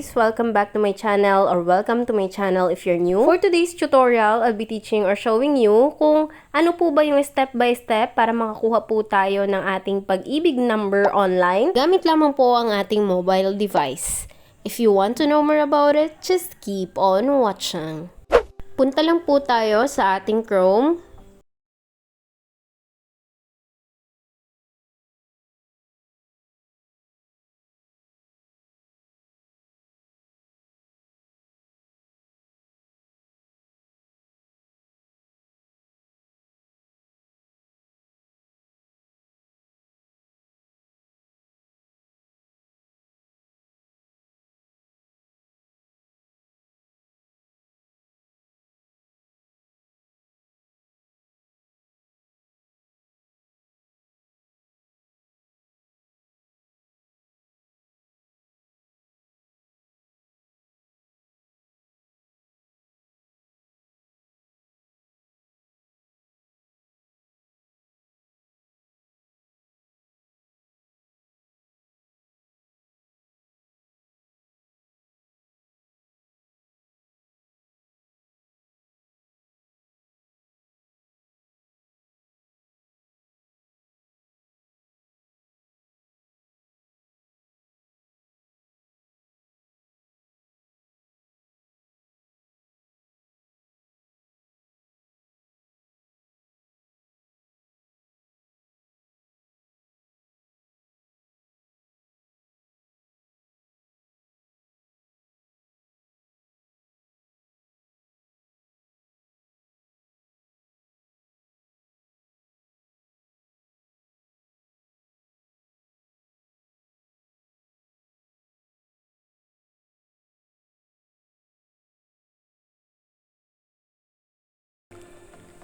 guys! Welcome back to my channel or welcome to my channel if you're new. For today's tutorial, I'll be teaching or showing you kung ano po ba yung step by step para makakuha po tayo ng ating pag-ibig number online. Gamit lamang po ang ating mobile device. If you want to know more about it, just keep on watching. Punta lang po tayo sa ating Chrome.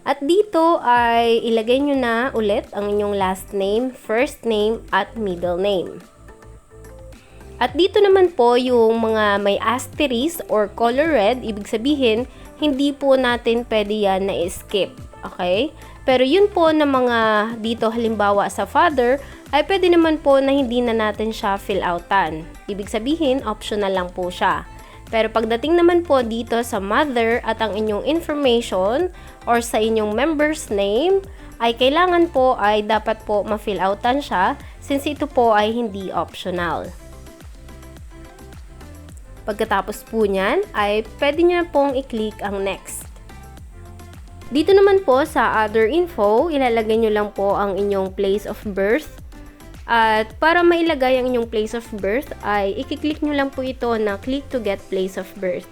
At dito ay ilagay nyo na ulit ang inyong last name, first name, at middle name. At dito naman po yung mga may asterisk or color red, ibig sabihin, hindi po natin pwede yan na skip. Okay? Pero yun po na mga dito halimbawa sa father, ay pwede naman po na hindi na natin siya fill outan. Ibig sabihin, optional lang po siya. Pero pagdating naman po dito sa mother at ang inyong information or sa inyong member's name, ay kailangan po ay dapat po ma-fill outan siya since ito po ay hindi optional. Pagkatapos po niyan, ay pwede na pong i-click ang next. Dito naman po sa other info, ilalagay nyo lang po ang inyong place of birth, at para mailagay ang inyong place of birth ay i-click nyo lang po ito na click to get place of birth.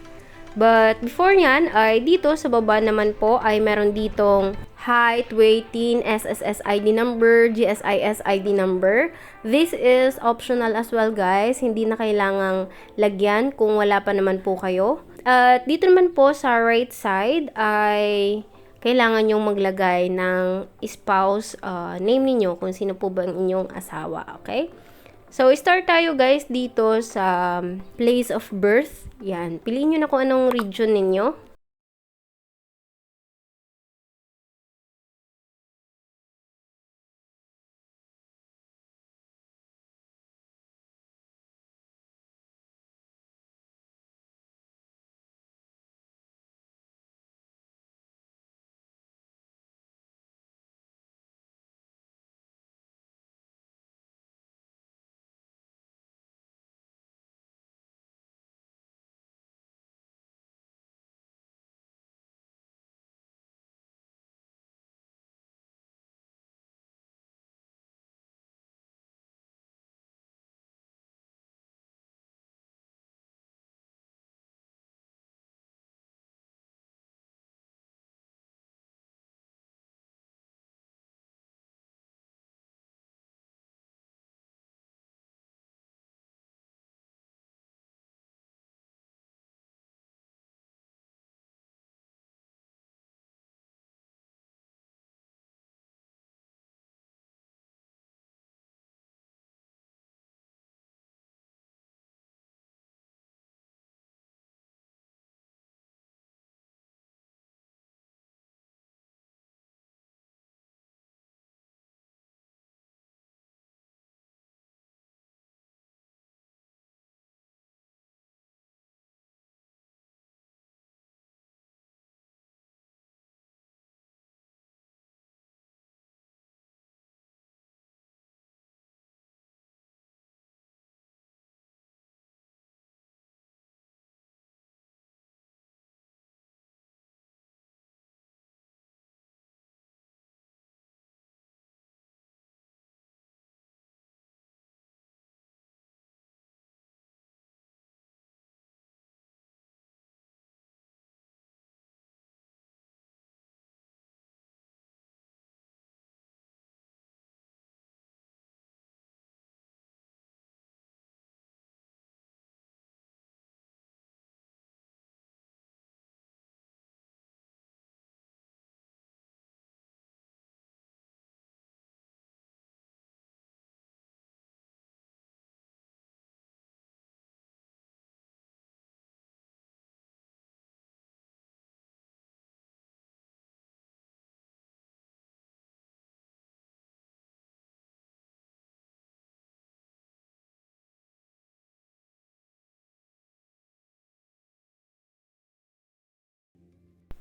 But before nyan ay dito sa baba naman po ay meron ditong height, weight, teen, SSS ID number, GSIS ID number. This is optional as well guys. Hindi na kailangang lagyan kung wala pa naman po kayo. At dito naman po sa right side ay kailangan nyong maglagay ng spouse uh, name ninyo kung sino po ba ang inyong asawa, okay? So, start tayo guys dito sa um, place of birth. Yan. Piliin nyo na kung anong region ninyo.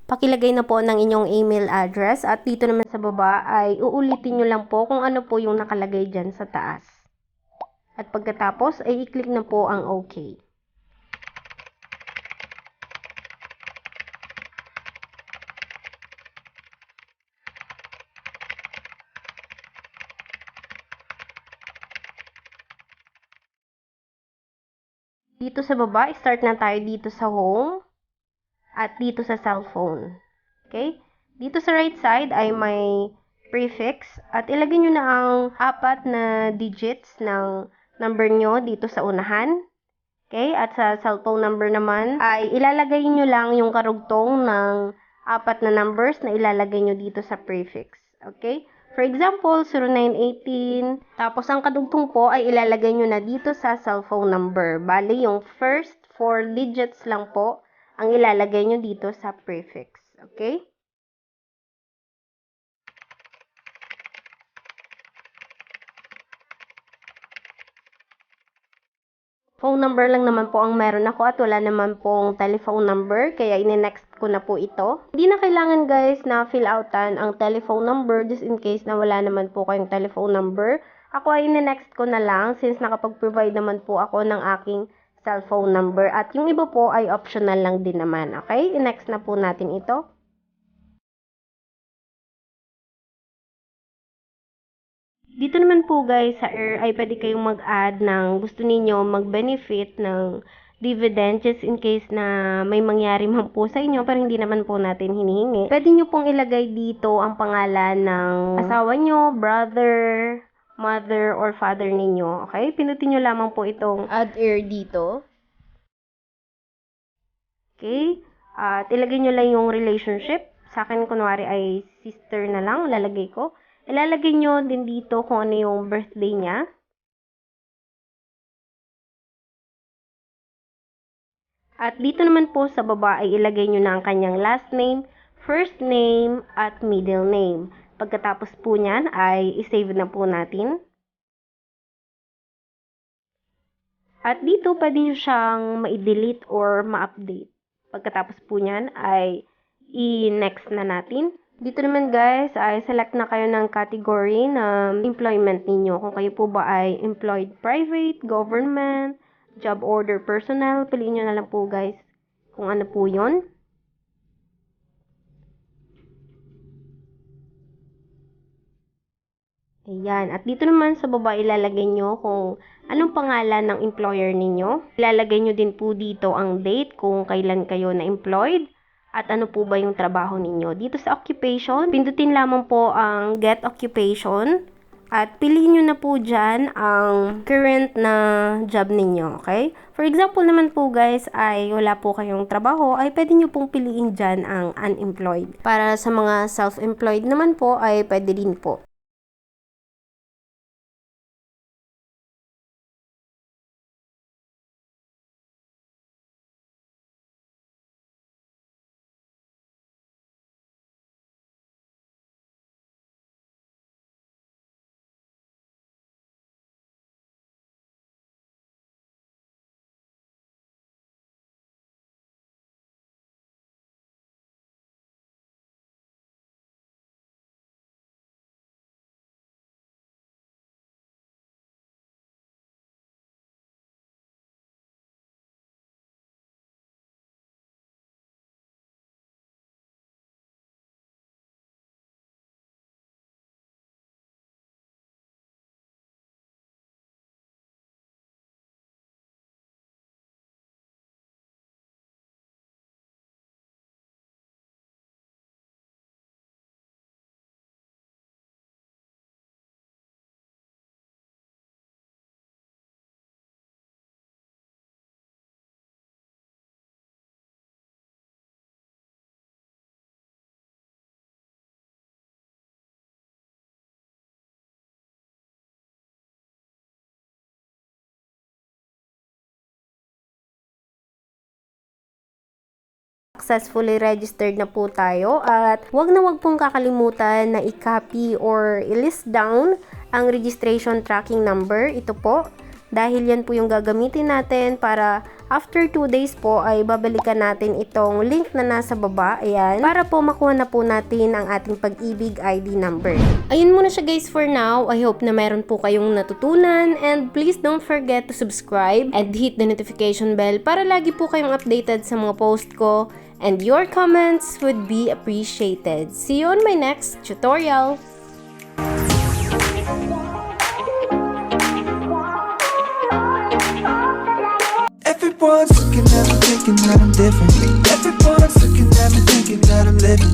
Pakilagay na po ng inyong email address at dito naman sa baba ay uulitin nyo lang po kung ano po yung nakalagay dyan sa taas. At pagkatapos ay i-click na po ang OK. Dito sa baba, start na tayo dito sa home at dito sa cellphone. Okay? Dito sa right side ay may prefix at ilagay nyo na ang apat na digits ng number nyo dito sa unahan. Okay? At sa cellphone number naman ay ilalagay nyo lang yung karugtong ng apat na numbers na ilalagay nyo dito sa prefix. Okay? For example, 0918. Tapos, ang kadugtong po ay ilalagay nyo na dito sa cellphone number. Bali, yung first four digits lang po ang ilalagay nyo dito sa prefix. Okay? Phone number lang naman po ang meron ako at wala naman pong telephone number kaya ine-next ko na po ito. Hindi na kailangan guys na fill outan ang telephone number just in case na wala naman po kayong telephone number. Ako ay ine-next ko na lang since nakapag-provide naman po ako ng aking cellphone number at yung iba po ay optional lang din naman. Okay? I-next na po natin ito. Dito naman po guys sa Air ay pwede kayong mag-add ng gusto ninyo mag-benefit ng dividend just in case na may mangyari man po sa inyo pero hindi naman po natin hinihingi. Pwede nyo pong ilagay dito ang pangalan ng asawa nyo, brother, mother, or father ninyo. Okay? Pinutin nyo lamang po itong add air dito. Okay? At ilagay nyo lang yung relationship. Sa akin, kunwari ay sister na lang, lalagay ko. Ilalagay nyo din dito kung ano yung birthday niya. At dito naman po sa baba ay ilagay nyo na ang kanyang last name, first name, at middle name. Pagkatapos po niyan ay isave na po natin. At dito pwede nyo siyang ma-delete or ma-update. Pagkatapos po niyan ay i-next na natin. Dito naman guys, ay select na kayo ng category ng employment ninyo. Kung kayo po ba ay employed private, government, job order personnel, piliin nyo na lang po guys kung ano po yon. Ayan. At dito naman sa baba ilalagay nyo kung anong pangalan ng employer ninyo. Ilalagay nyo din po dito ang date kung kailan kayo na-employed at ano po ba yung trabaho ninyo. Dito sa occupation, pindutin lamang po ang get occupation at piliin nyo na po dyan ang current na job ninyo, okay? For example naman po guys, ay wala po kayong trabaho, ay pwede nyo pong piliin dyan ang unemployed. Para sa mga self-employed naman po, ay pwede din po. Successfully registered na po tayo at wag na wag pong kakalimutan na i-copy or i-list down ang registration tracking number. Ito po dahil yan po yung gagamitin natin para After 2 days po ay babalikan natin itong link na nasa baba, ayan, para po makuha na po natin ang ating pag-ibig ID number. Ayun muna siya guys for now. I hope na meron po kayong natutunan and please don't forget to subscribe and hit the notification bell para lagi po kayong updated sa mga post ko and your comments would be appreciated. See you on my next tutorial! Thinking that I'm different. Everyone's looking at me thinking that I'm living.